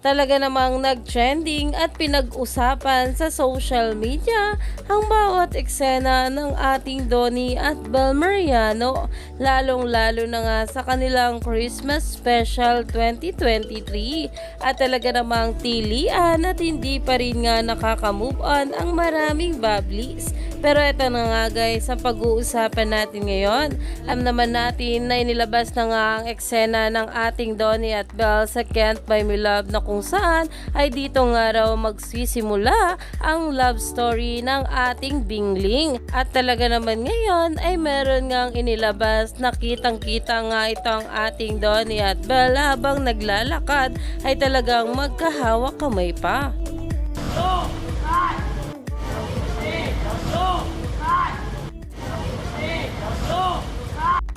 Talaga namang nag-trending at pinag-usapan sa social media ang bawat eksena ng ating Donnie at Bel Mariano, lalong-lalo na nga sa kanilang Christmas Special 2023. At talaga namang tilian at hindi pa rin nga nakaka-move on ang maraming bablis. Pero ito na nga guys, ang pag-uusapan natin ngayon. Alam naman natin na inilabas na nga ang eksena ng ating Donnie at Belle sa Can't Buy Me Love na kung saan ay dito nga raw magsisimula ang love story ng ating Bingling. At talaga naman ngayon ay meron ngang inilabas na kitang-kita nga itong ating Donnie at Belle habang naglalakad ay talagang magkahawak kamay pa.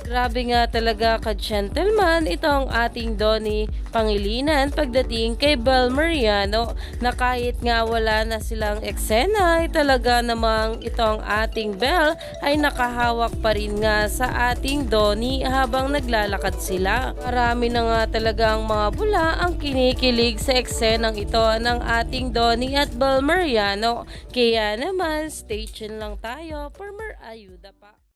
Grabe nga talaga ka-gentleman itong ating Donnie Pangilinan pagdating kay Bel Mariano na kahit nga wala na silang eksena ay talaga namang itong ating Bel ay nakahawak pa rin nga sa ating Donnie habang naglalakad sila. Marami na nga talagang mga bula ang kinikilig sa eksenang ito ng ating Donnie at Bel Mariano. Kaya naman, stay tuned lang tayo for more ayuda pa.